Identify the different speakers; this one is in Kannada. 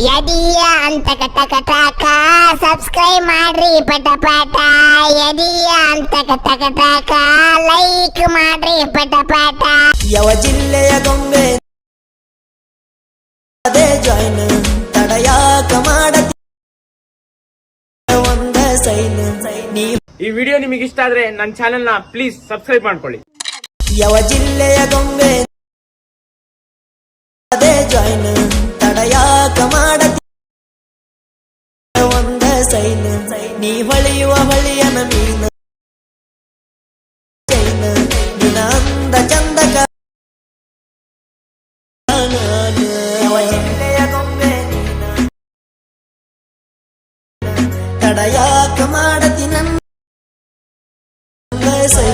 Speaker 1: ಯದಿಯ ಅಂತ ಕಟ ಕಟಾಕ ಸಬ್ಸ್ಕ್ರೈಬ್ ಮಾಡ್ರಿ ಪಟ ಪಟ. ಯದಿಯ ಅಂತ ಕಟ ಕಟಾಕ ಲೈಕ್ ಮಾಡ್ರಿ ಪಟ ಪಟ.
Speaker 2: ಯಾವ ಜಿಲ್ಲೆಯ ಗೊಂಬೆ? ಅದೇ ಜಾಯ್ನ್ ತಡಯಾಕ ಮಾಡತಿ ಒಂದ ಸೈನ್
Speaker 3: ಈ ವಿಡಿಯೋ ನಿಮಗೆ ಇಷ್ಟ ಆದ್ರೆ ನನ್ನ ಚಾನೆಲ್ನ ಪ್ಲೀಸ್ ಸಬ್ಸ್ಕ್ರೈಬ್ ಮಾಡ್ಕೊಳ್ಳಿ.
Speaker 2: ಯಾವ ಜಿಲ್ಲೆಯ ಗೊಂಬೆ? ಅದೇ ಜಾಯ್ನ್ ತಡಯಾಕ ಮಾಡತಿ ಒಂದ ಸೈನ್ ನೀ ಹೊಳೆಯುವ ಹೊಳೆಯನ ಮೀನ ಚೈನ್ ನಿನ ಅಂದ ಚಂದಕ ಯಾವ ಜಿಲ್ಲೆಯ ಗೊಂಬೆ ನೀನ ತಡಯಾಕ ಮಾಡತಿ ನನ್ನ ಸೈ